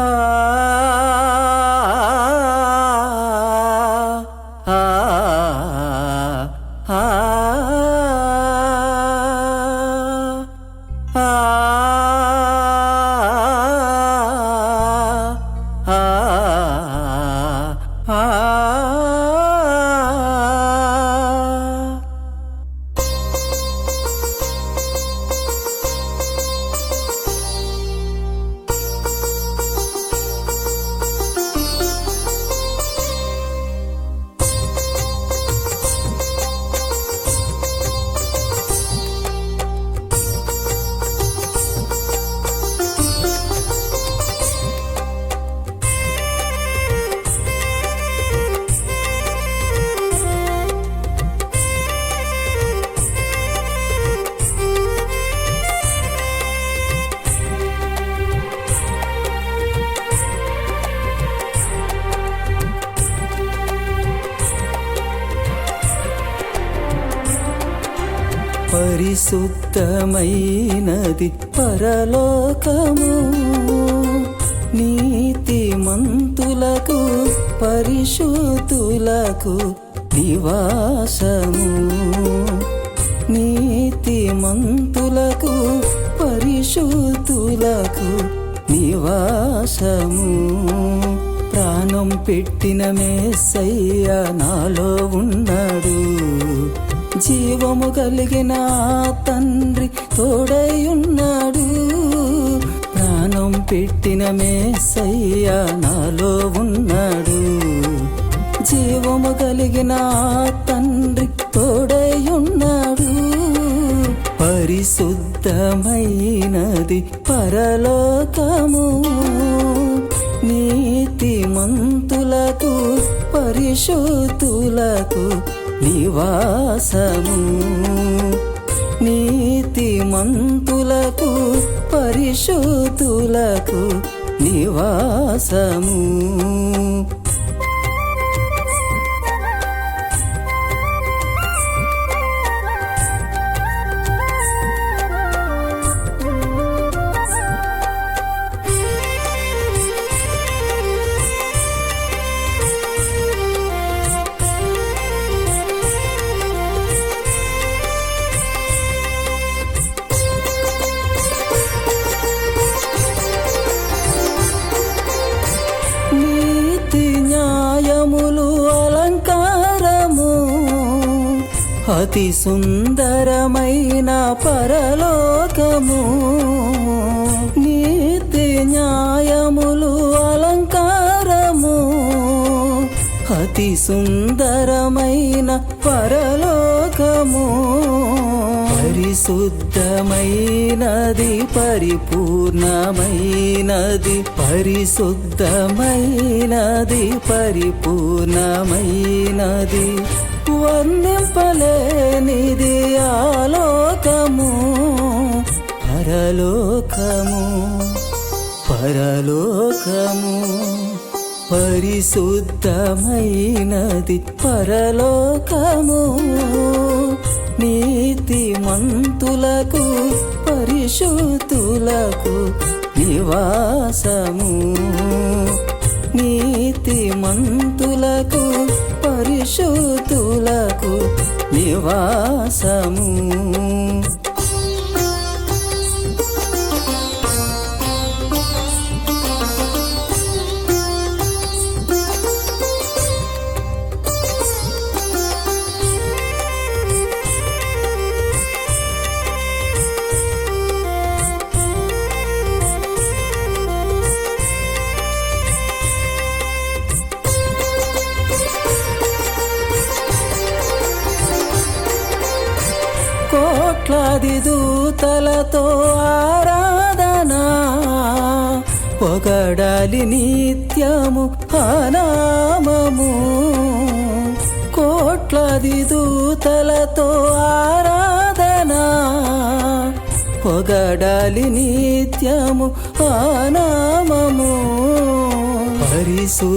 Ah. పరిశుద్ధమైనది పరలోకము. నీతి మంతులకు పరిశుద్ధులకు నివాసము. నీతి మంతులకు పరిశుద్ధులకు నివాసము. ప్రాణం పెట్టిన మేసయ్య నాలో ఉన్నాడు. జీవము కలిగిన తండ్రి తోడయున్నాడు. ప్రాణం పెట్టిన మేసయ్య నాలో ఉన్నాడు. జీవము కలిగిన తండ్రి తోడయున్నాడు. పరిశుద్ధమైనది పరలోకము. నీతిమంతులకు పరిశుద్ధులకు నివాసము. నీతిమంతులకు పరిశుద్ధులకు నివాసము. అతి సుందరమైన పరలోకము. నీతి న్యాయములు అలంకారము. అతి సుందరమైన పరలోకము. పరిశుద్ధమైనది పరిపూర్ణమైనది పరిశుద్ధమైనది పరిపూర్ణమైనది. వర్ణింపలేనిది పరలోకము పరలోకము పరిశుద్ధమైనది పరలోకము. నీతి మంతులకు పరిశుద్ధులకు నివాసము. నీతి మంతులకు పరిశుద్ధులకు నివాసము. కోట్లాది దూతలతో ఆరాధన పొగడాలి నిత్యము అనామము. కోట్లాది దూతలతో ఆరా పొగడాలి నిత్యము ఆనామము పరిశుద్ధుడాని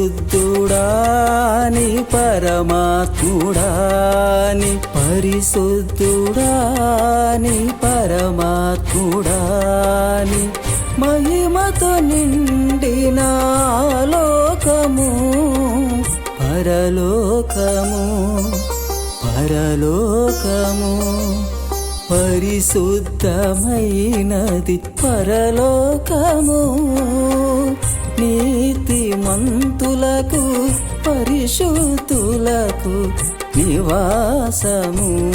పరమాత్ముడాని పరిశుద్ధుడాని పరమాత్ముడాని మహిమతో నిండిన లోకము. పరలోకము పరలోకము. పరిశుద్ధమైనది పరలోకము. నీతి మంతులకు పరిశుద్ధులకు నివాసము.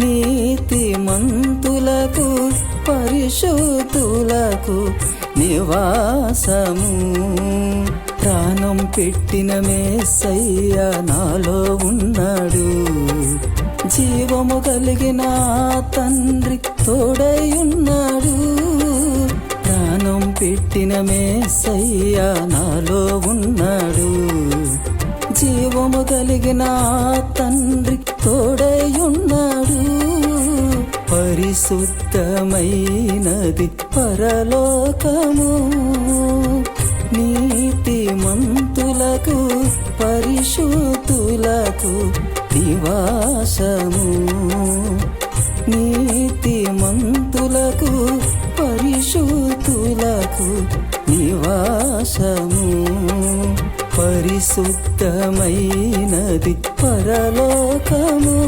నీతిమంతులకు పరిశుద్ధులకు నివాసము. ప్రాణం పెట్టిన మేసయ్య నాలో ఉన్నాడు. జీవము కలిగిన తండ్రి తోడయున్నాడు. ప్రాణం పెట్టిన మేసయ్య నాలో ఉన్నాడు. జీవము కలిగిన తండ్రి తోడయున్నాడు. పరిశుద్ధమైనది పరలోకము. నీతిమంతులకు పరిశుద్ధులకు నివాసము నీతి మంతులకు పరిశుద్ధులకు నివాసము. పరిశుద్ధమైనది పరలోకము.